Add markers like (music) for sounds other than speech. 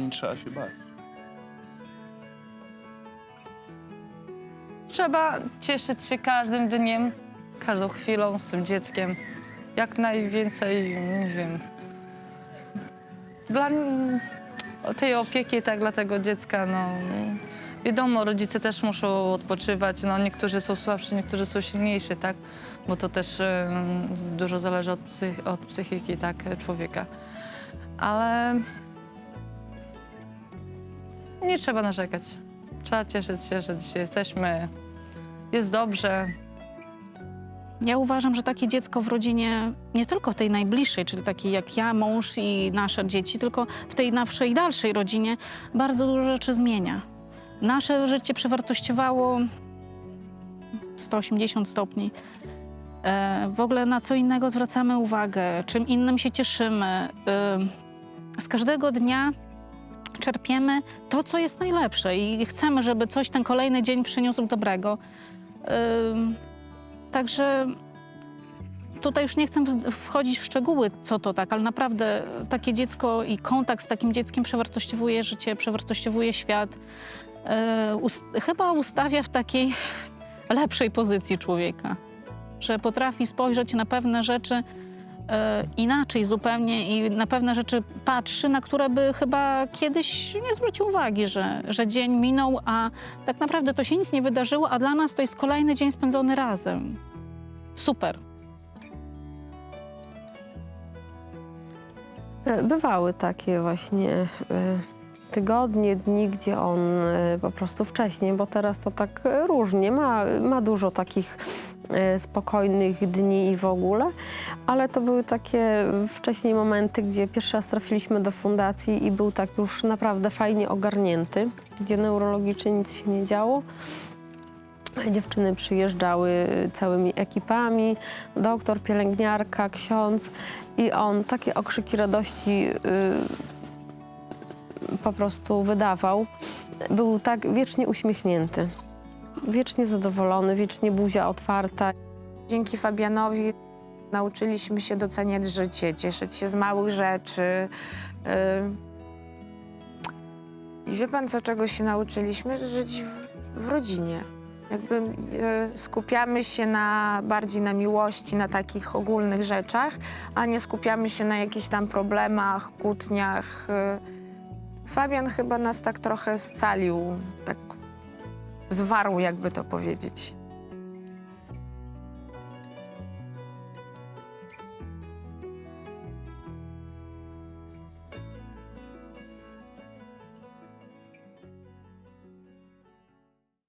Nie trzeba się bać. Trzeba cieszyć się każdym dniem, każdą chwilą z tym dzieckiem. Jak najwięcej, nie wiem, dla tej opieki, tak dla tego dziecka, no wiadomo, rodzice też muszą odpoczywać, no niektórzy są słabsi, niektórzy są silniejsi, tak, bo to też em, dużo zależy od, psych- od psychiki, tak, człowieka. Ale nie trzeba narzekać. Trzeba cieszyć się, że dzisiaj jesteśmy, jest dobrze, Ja uważam, że takie dziecko w rodzinie, nie tylko w tej najbliższej, czyli takiej jak ja, mąż i nasze dzieci, tylko w tej naszej dalszej rodzinie bardzo dużo rzeczy zmienia. Nasze życie przewartościowało 180 stopni. E, w ogóle na co innego zwracamy uwagę, czym innym się cieszymy. E, z każdego dnia czerpiemy to, co jest najlepsze i chcemy, żeby coś ten kolejny dzień przyniósł dobrego. Ym, Także tutaj już nie chcę wchodzić w szczegóły, co to tak, ale naprawdę takie dziecko i kontakt z takim dzieckiem przewartościowuje życie, przewartościowuje świat. E, ust- chyba ustawia w takiej (laughs) lepszej pozycji człowieka, że potrafi spojrzeć na pewne rzeczy inaczej zupełnie i na pewne rzeczy patrzy, na które by chyba kiedyś nie zwrócił uwagi, że, że dzień minął, a tak naprawdę to się nic nie wydarzyło, a dla nas to jest kolejny dzień spędzony razem. Super. E, Bywały takie właśnie e, tygodnie, dni, gdzie on e, po prostu wcześniej, bo teraz to tak e, różnie, ma, ma dużo takich e, spokojnych dni i w ogóle, ale to były takie wcześniej momenty, gdzie pierwszy raz trafiliśmy do fundacji i był tak już naprawdę fajnie ogarnięty, gdzie neurologicznie nic się nie działo. Dziewczyny przyjeżdżały całymi ekipami, doktor, pielęgniarka, ksiądz i on takie okrzyki radości y, po prostu wydawał. Był tak wiecznie uśmiechnięty, wiecznie zadowolony, wiecznie buzia otwarta. Dzięki Fabianowi nauczyliśmy się doceniać życie, cieszyć się z małych rzeczy. Yy. I wie pan, co czego się nauczyliśmy? Żyć w, w rodzinie. Jakby yy, skupiamy się na, bardziej na miłości, na takich ogólnych rzeczach, a nie skupiamy się na jakichś tam problemach, kłótniach. Yy. Fabian chyba nas tak trochę scalił, tak zwarł, jakby to powiedzieć.